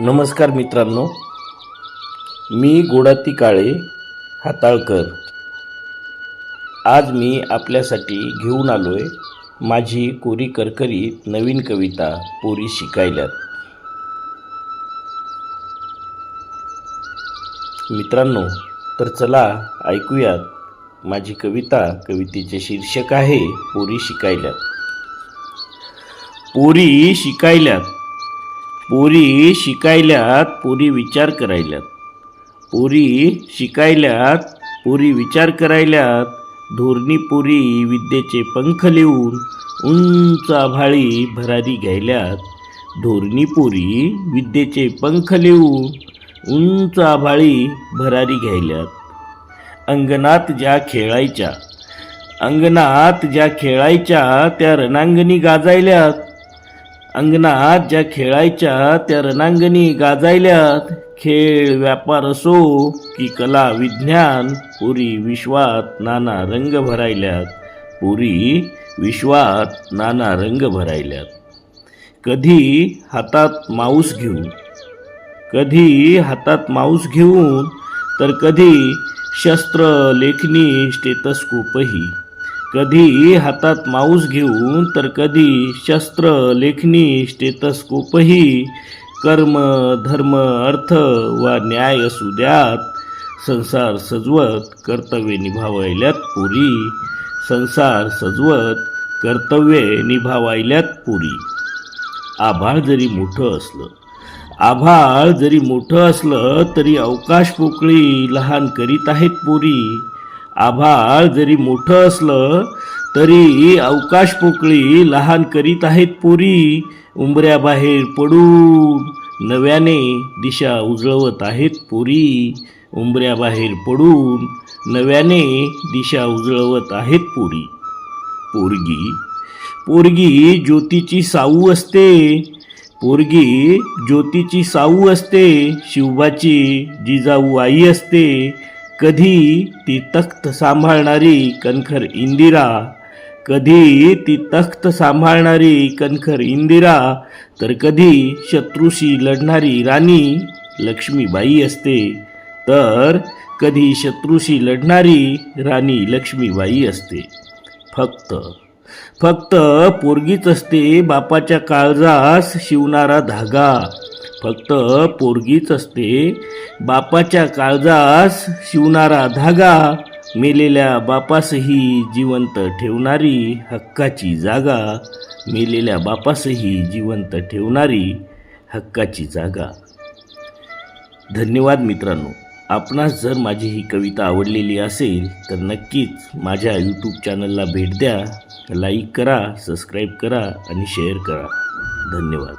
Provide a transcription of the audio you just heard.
नमस्कार मित्रांनो मी गोडाती काळे हाताळकर. आज मी आपल्यासाठी घेऊन आलो आहे माझी कोरी करकरीत नवीन कविता पोरी शिकायल्यात. मित्रांनो तर चला ऐकूयात माझी कविता कवितेचे शीर्षक आहे पोरी शिकायल्यात. पोरी शिकायल्यात. पोरी शिकायल्यात पोरी विचार करायल्यात. पोरी शिकायल्यात पोरी विचार करायल्यात. धोरणी पोरी विद्येचे पंख लिहून उंच आभाळी भरारी घ्यायल्यात. धोरणी पोरी विद्येचे पंख लिहून उंच आभाळी भरारी घ्यायल्यात. अंगणात ज्या खेळायच्या अंगणात ज्या खेळायच्या त्या रणांगणी गाजायल्यात. अंगणात ज्या खेळायच्या त्या रणांगणी गाजायल्यात. खेळ व्यापार असो की कला विज्ञान पुरी विश्वात नाना रंग भरायल्यात. पुरी विश्वात नाना रंग भरायल्यात. कधी हातात माऊस घेऊन कधी हातात माऊस घेऊन तर कधी शस्त्र लेखणी स्टेटस्कोपही कधी हातात माऊस घेऊन तर कधी शस्त्र लेखणी स्टेतस्कोपही कर्म धर्म अर्थ वा न्याय असू द्यात. संसार सजवत कर्तव्य निभावायल्यात पुरी. संसार सजवत कर्तव्य निभावायल्यात पुरी. आभाळ जरी मोठं असलं आभाळ जरी मोठं असलं तरी अवकाश पोकळी लहान करीत आहेत पोरी. आभाळ जरी मोठं असलं तरी अवकाश पोकळी लहान करीत आहेत पोरी. उंबऱ्याबाहेर पडून नव्याने दिशा उजळवत आहेत पोरी. उंबऱ्याबाहेर पडून नव्याने दिशा उजळवत आहेत पोरी. पोरगी पोरगी ज्योतीची साऊ असते. पोरगी ज्योतीची साऊ असते. शिवबाची जिजाऊ आई असते. कधी ती तख्त सांभाळणारी कणखर इंदिरा कधी ती तख्त सांभाळणारी कणखर इंदिरा तर कधी शत्रूशी लढणारी राणी लक्ष्मीबाई असते. तर कधी शत्रूशी लढणारी राणी लक्ष्मीबाई असते. फक्त फक्त पोरगीच असते बापाच्या काळजास शिवणारा धागा. फक्त पोरगीच असते. बापाच्या काळजास शिवणारा धागा मेलेल्या बापासही जिवंत ठेवणारी हक्काची जागा मेलेल्या बापासही जिवंत ठेवणारी हक्काची जागा. धन्यवाद मित्रांनो. आपणास जर माझी ही कविता आवडलेली असेल तर नक्कीच माझ्या यूट्यूब चॅनलला भेट द्या. लाईक करा सबस्क्राईब करा आणि शेअर करा. धन्यवाद.